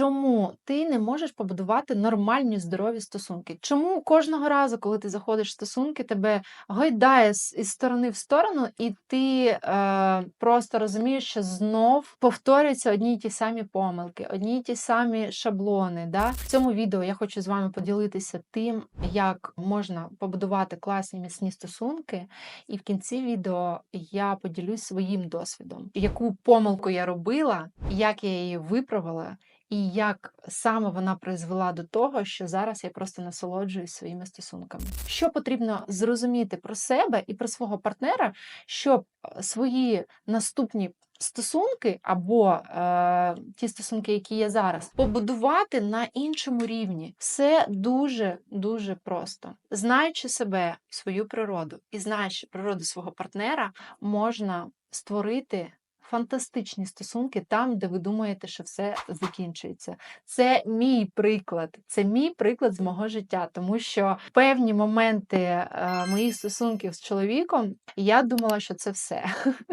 чому ти не можеш побудувати нормальні здорові стосунки? Чому кожного разу, коли ти заходиш в стосунки, тебе гойдає із сторони в сторону, і ти е, просто розумієш, що знов повторюються одні й ті самі помилки, одні й ті самі шаблони. Да? В цьому відео я хочу з вами поділитися тим, як можна побудувати класні міцні стосунки, і в кінці відео я поділюсь своїм досвідом, яку помилку я робила, як я її виправила. І як саме вона призвела до того, що зараз я просто насолоджуюсь своїми стосунками. Що потрібно зрозуміти про себе і про свого партнера, щоб е, свої наступні стосунки або е, ті стосунки, які є зараз, побудувати на іншому рівні. Все дуже дуже просто. Знаючи себе, свою природу і знаючи природу свого партнера, можна створити фантастичні стосунки там, де ви думаєте, що все закінчується. Це мій приклад, це мій приклад з мого життя, тому що певні моменти е, моїх стосунків з чоловіком я думала, що це все.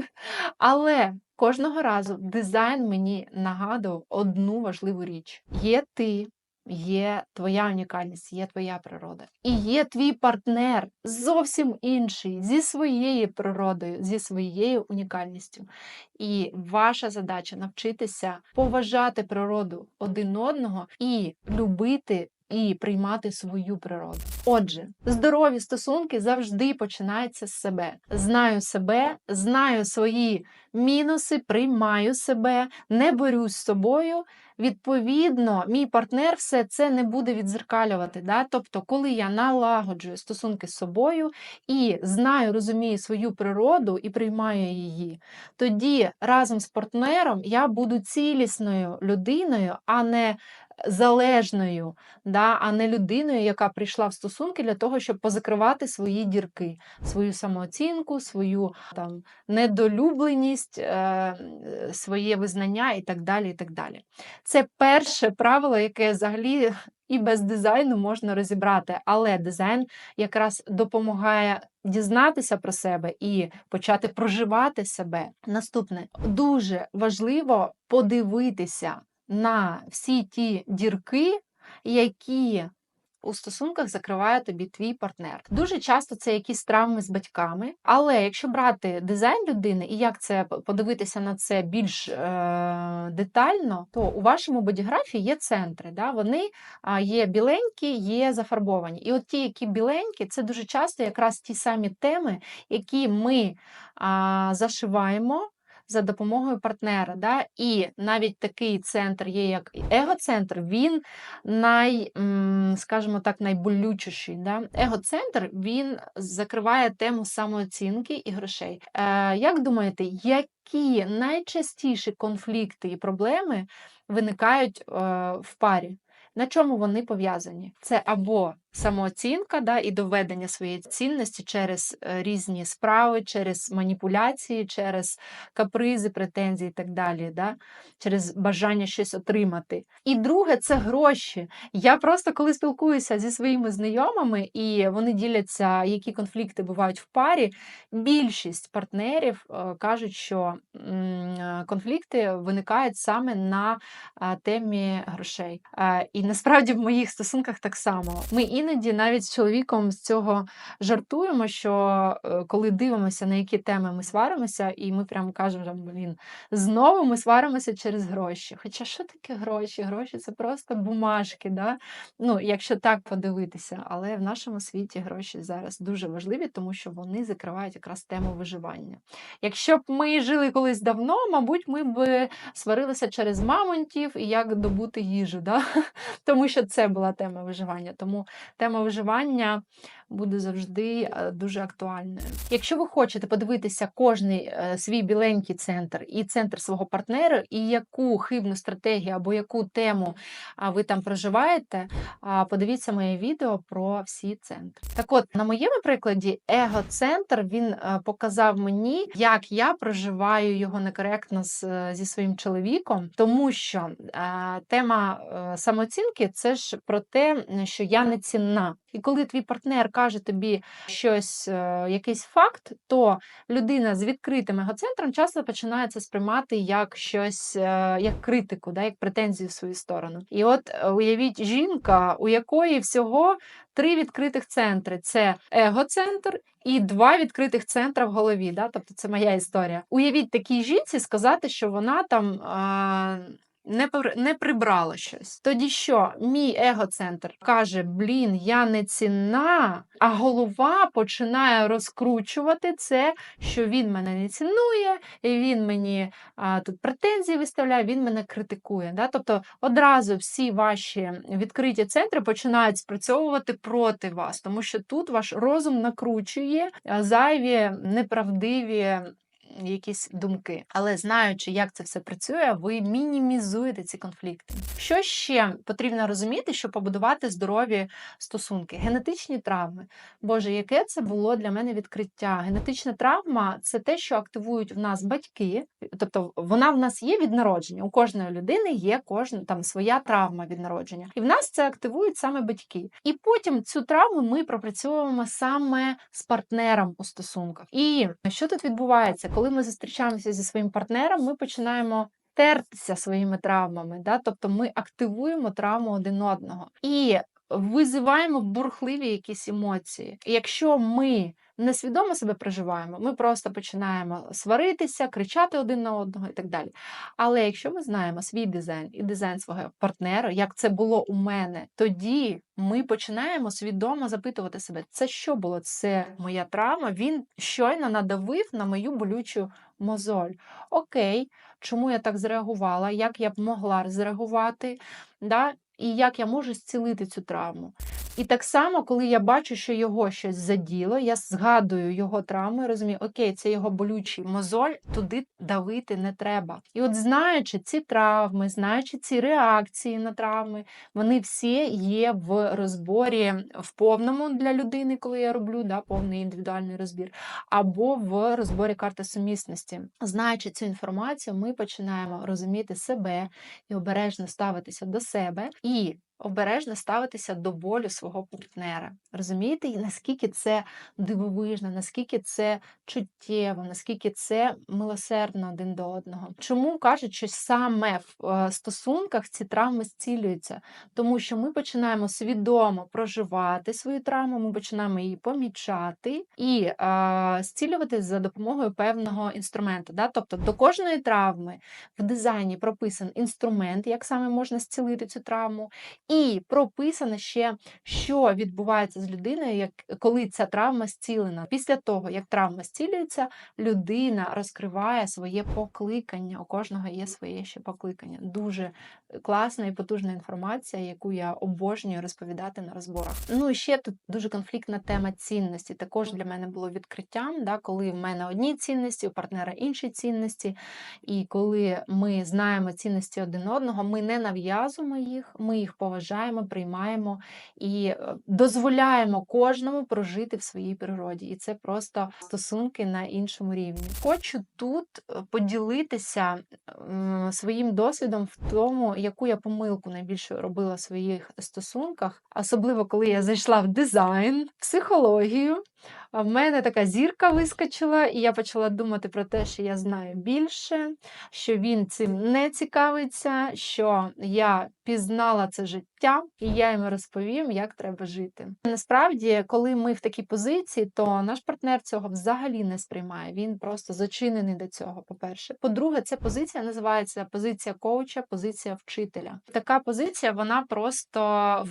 Але кожного разу дизайн мені нагадував одну важливу річ: є ти. Є твоя унікальність, є твоя природа. І є твій партнер зовсім інший, зі своєю природою, зі своєю унікальністю. І ваша задача навчитися поважати природу один одного і любити. І приймати свою природу. Отже, здорові стосунки завжди починаються з себе. Знаю себе, знаю свої мінуси, приймаю себе, не борюсь з собою. Відповідно, мій партнер все це не буде відзеркалювати. Да? Тобто, коли я налагоджую стосунки з собою і знаю, розумію свою природу і приймаю її, тоді разом з партнером я буду цілісною людиною, а не залежною, да, а не людиною, яка прийшла в стосунки для того, щоб позакривати свої дірки, свою самооцінку, свою там недолюбленість, е, своє визнання і так далі. і так далі. Це перше правило, яке взагалі і без дизайну можна розібрати, але дизайн якраз допомагає дізнатися про себе і почати проживати себе. Наступне дуже важливо подивитися на всі ті дірки, які у стосунках закриває тобі твій партнер. Дуже часто це якісь травми з батьками, але якщо брати дизайн людини і як це подивитися на це більш е, детально, то у вашому бодіграфі є центри. Да? Вони є біленькі, є зафарбовані. І от ті, які біленькі, це дуже часто якраз ті самі теми, які ми а, зашиваємо за допомогою партнера. Да? І навіть такий центр є, як егоцентр, він най, скажімо так, найболючіший. Да? Егоцентр він закриває тему самооцінки і грошей. Е, Як думаєте, які найчастіші конфлікти і проблеми виникають е, в парі? На чому вони пов'язані? Це або самооцінка да, і доведення своєї цінності через е, різні справи, через маніпуляції, через капризи, претензії і так далі, да, через бажання щось отримати. І друге це гроші. Я просто коли спілкуюся зі своїми знайомими, і вони діляться, які конфлікти бувають в парі. Більшість партнерів е, кажуть, що е, конфлікти виникають саме на темі грошей. І насправді в моїх стосунках так само. Ми іноді навіть з чоловіком з цього жартуємо, що е, коли дивимося, на які теми ми сваримося, і ми прямо кажемо, блін, знову ми сваримося через гроші. Хоча що таке гроші? Гроші це просто бумажки, да? ну, якщо так подивитися. Але в нашому світі гроші зараз дуже важливі, тому що вони закривають якраз тему виживання. Якщо б ми жили колись давно, мабуть, ми б сварилися через мамонтів і як добути їжу. Да? Тому що це була тема виживання. Тому тема виживання буде завжди е, дуже актуальною. Якщо ви хочете подивитися кожний е, свій біленький центр і центр свого партнера, і яку хибну стратегію або яку тему ви там проживаєте, подивіться моє відео про всі центри. Так от, на моєму прикладі, его-центр він е, показав мені, як я проживаю його некоректно зі своїм чоловіком, тому що тема самооцінки це ж про те, що я не цінна. І коли твій партнер каже тобі щось, е, якийсь факт, то людина з відкритим егоцентром часто починає це сприймати як щось, е, як критику, да, як претензію в свою сторону. І от е, уявіть жінка, у якої всього три відкритих центри: це егоцентр і два відкритих центра в голові. Да? Тобто це моя історія. Уявіть такій жінці сказати, що вона там. Не не прибрала щось. Тоді що мій егоцентр каже: Блін, я не цінна, а голова починає розкручувати це, що він мене не цінує, і він мені а, тут претензії виставляє, він мене критикує. Да? Тобто одразу всі ваші відкриті центри починають спрацьовувати проти вас, тому що тут ваш розум накручує зайві, неправдиві. Якісь думки, але знаючи, як це все працює, ви мінімізуєте ці конфлікти. Що ще потрібно розуміти, щоб побудувати здорові стосунки? Генетичні травми. Боже, яке це було для мене відкриття? Генетична травма це те, що активують в нас батьки, тобто вона в нас є від народження. У кожної людини є кожна там своя травма від народження, і в нас це активують саме батьки. І потім цю травму ми пропрацьовуємо саме з партнером у стосунках. І що тут відбувається, коли ми зустрічаємося зі своїм партнером, ми починаємо. Тертися своїми травмами, да? тобто ми активуємо травму один одного і визиваємо бурхливі якісь емоції. Якщо ми несвідомо себе проживаємо, ми просто починаємо сваритися, кричати один на одного і так далі. Але якщо ми знаємо свій дизайн і дизайн свого партнера, як це було у мене, тоді ми починаємо свідомо запитувати себе, це що було? Це моя травма. Він щойно надавив на мою болючу мозоль. Окей, чому я так зреагувала? Як я б могла зреагувати? Да? І як я можу зцілити цю травму? І так само, коли я бачу, що його щось заділо, я згадую його травму і розумію, окей, це його болючий мозоль, туди давити не треба. І от знаючи ці травми, знаючи ці реакції на травми, вони всі є в розборі в повному для людини, коли я роблю да, повний індивідуальний розбір, або в розборі карти сумісності. Знаючи цю інформацію, ми починаємо розуміти себе і обережно ставитися до себе. І обережно ставитися до болю свого партнера. Розумієте, і наскільки це дивовижно, наскільки це чуттєво, наскільки це милосердно один до одного. Чому кажуть, що саме в е, стосунках ці травми зцілюються? Тому що ми починаємо свідомо проживати свою травму, ми починаємо її помічати і е, зцілювати за допомогою певного інструменту. Да? Тобто до кожної травми в дизайні прописан інструмент, як саме можна зцілити цю травму. І прописано ще, що відбувається з людиною, як коли ця травма зцілена. Після того, як травма зцілюється, людина розкриває своє покликання. У кожного є своє ще покликання. Дуже класна і потужна інформація, яку я обожнюю розповідати на розборах. Ну і ще тут дуже конфліктна тема цінності. Також для мене було відкриттям, да, коли в мене одні цінності, у партнера інші цінності. І коли ми знаємо цінності один одного, ми не нав'язуємо їх, ми їх поважаємо, приймаємо і е, дозволяємо кожному прожити в своїй природі. І це просто стосунки на іншому рівні. Хочу тут е, поділитися своїм досвідом в тому, яку я помилку найбільше робила в своїх стосунках, особливо коли я зайшла в дизайн, психологію. В мене така зірка вискочила, і я почала думати про те, що я знаю більше, що він цим не цікавиться, що я пізнала це життя, і я йому розповім, як треба жити. Насправді, коли ми в такій позиції, то наш партнер цього взагалі не сприймає. Він просто зачинений до цього. По-перше, по-друге, ця позиція називається позиція коуча, позиція вчителя. Така позиція вона просто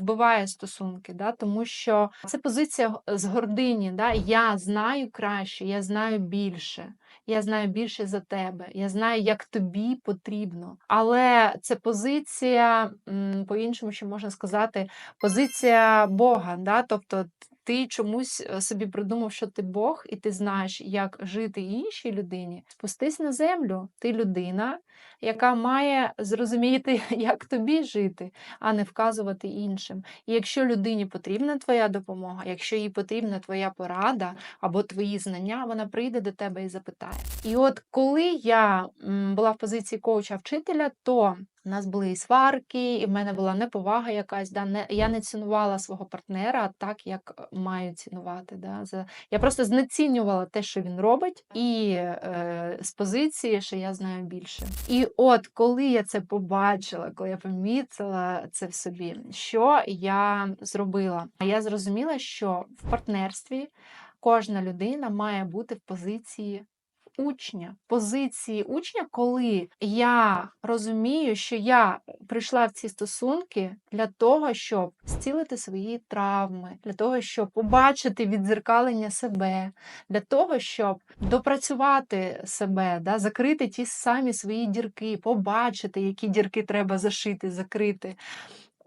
вбиває стосунки, да? тому що це позиція з гордині. Да? Я знаю краще, я знаю більше. Я знаю більше за тебе, я знаю, як тобі потрібно. Але це позиція, по-іншому ще можна сказати, позиція Бога. Да? Тобто ти чомусь е, собі придумав, що ти Бог, і ти знаєш, як жити іншій людині. Спустись на землю. Ти людина, яка має зрозуміти, як тобі жити, а не вказувати іншим. І якщо людині потрібна твоя допомога, якщо їй потрібна твоя порада або твої знання, вона прийде до тебе і запитає. І от коли я була в позиції коуча-вчителя, то у нас були і сварки, і в мене була неповага якась. Да? Не, я не цінувала свого партнера так, як маю цінувати. Да? За, я просто знецінювала те, що він робить, і е, з позиції, що я знаю більше. І от коли я це побачила, коли я помітила це в собі, що я зробила? Я зрозуміла, що в партнерстві кожна людина має бути в позиції учня, позиції учня, коли я розумію, що я прийшла в ці стосунки для того, щоб зцілити свої травми, для того, щоб побачити відзеркалення себе, для того, щоб допрацювати себе, да, закрити ті самі свої дірки, побачити, які дірки треба зашити, закрити.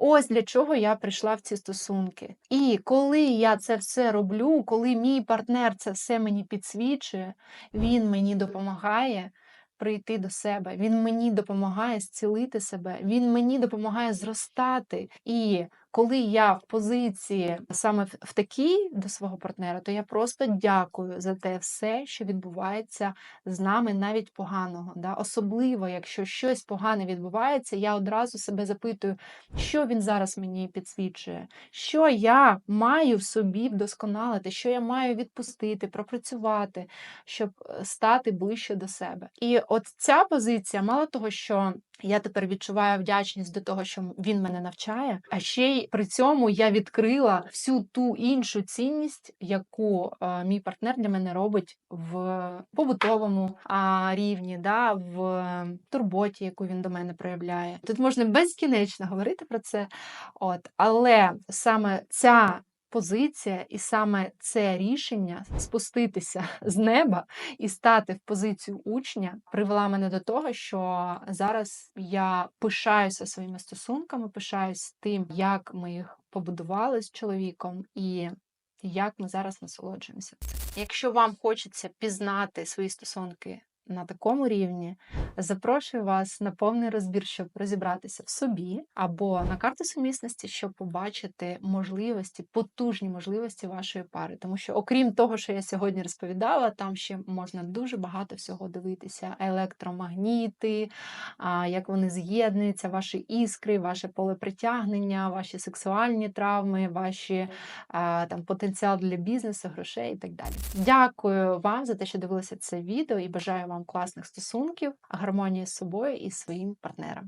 Ось для чого я прийшла в ці стосунки. І коли я це все роблю, коли мій партнер це все мені підсвічує, він мені допомагає прийти до себе, він мені допомагає зцілити себе, він мені допомагає зростати. І коли я в позиції саме в такій до свого партнера, то я просто дякую за те все, що відбувається з нами, навіть поганого. Да? Особливо, якщо щось погане відбувається, я одразу себе запитую, що він зараз мені підсвічує, що я маю в собі вдосконалити, що я маю відпустити, пропрацювати, щоб е, стати ближче до себе. І от ця позиція, мало того, що я тепер відчуваю вдячність до того, що він мене навчає, а ще й при цьому я відкрила всю ту іншу цінність, яку е, мій партнер для мене робить в побутовому а, рівні, да, в турботі, яку він до мене проявляє. Тут можна безкінечно говорити про це, от, але саме ця. Позиція, і саме це рішення спуститися з неба і стати в позицію учня привела мене до того, що зараз я пишаюся своїми стосунками, пишаюсь тим, як ми їх побудували з чоловіком, і як ми зараз насолоджуємося. Якщо вам хочеться пізнати свої стосунки на такому рівні, запрошую вас на повний розбір, щоб розібратися в собі, або на карту сумісності, щоб побачити можливості, потужні можливості вашої пари. Тому що, окрім того, що я сьогодні розповідала, там ще можна дуже багато всього дивитися: електромагніти, як вони з'єднуються, ваші іскри, ваше поле притягнення, ваші сексуальні травми, ваші там потенціал для бізнесу, грошей і так далі. Дякую вам за те, що дивилися це відео, і бажаю вам класних стосунків, гармонії з собою і своїм партнером.